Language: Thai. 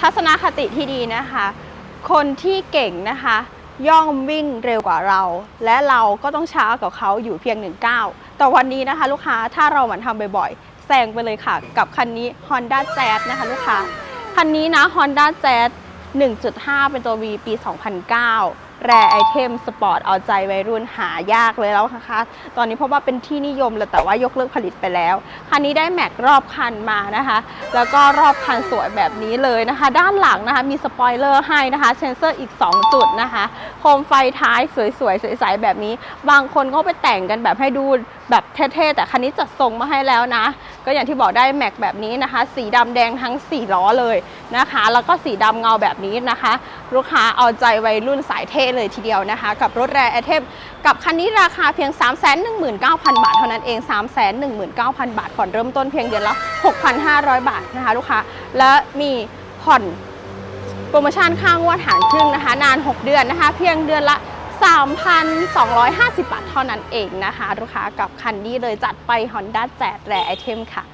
ทัศนคติที่ดีนะคะ คนที่เก่งนะคะ ย่อมวิ่งเร็วกว่าเรา และเราก็ต้องช้ากว่าเขาอยู่เพียงหนึ่งก้าวแต่วันนี้นะคะ ลูกค้าถ้าเราหมันทำบ่อยๆแซงไปเลยค่ะ กับคันนี้ Honda Jazz นะคะลูกค้าคันนี้นะ Honda Jazz 1.5 เป็นตัว V ปี 2009 แรไอเทมสปอร์ตเอาใจวัยรุ่นหายากเลยแล้วนะคะ ตอนนี้เพราะว่าเป็นที่นิยมแล้วแต่ว่ายกเลิกผลิตไปแล้ว คันนี้ได้แม็กรอบคันมานะคะ แล้วก็รอบคันสวยแบบนี้เลยนะคะ ด้านหลังนะคะมีสปอยเลอร์ให้นะคะเซนเซอร์อีก 2 จุดนะคะโคมไฟท้ายสวยๆใสๆแบบนี้ บางคนก็ไปแต่งกันแบบให้ดูแบบเท่ๆแต่คันนี้จัดทรงมาให้แล้วนะ ก็อย่างที่บอกได้แม็กแบบนี้นะคะ สีดำแดงทั้ง 4 ล้อเลยนะคะ แล้วก็สีดำเงาแบบนี้นะคะ ลูกค้าเอาใจวัยรุ่นสายเท่เลยทีเดียวนะคะ กับรถแรไอเทมกับคันนี้ราคาเพียง 319,000 บาทเท่านั้นเอง 319,000 บาทผ่อนเริ่มต้นเพียงเดือนละ 6,500 บาทนะคะลูกค้าและมีผ่อนโปรโมชั่นค่างวดหารครึ่งนะคะ นาน 6 เดือนนะคะ เพียงเดือนละ 3,250 บาทเท่านั้นเองนะคะ ลูกค้ากับคันนี้เลยจัดไป Honda แจกแรไอเทมค่ะ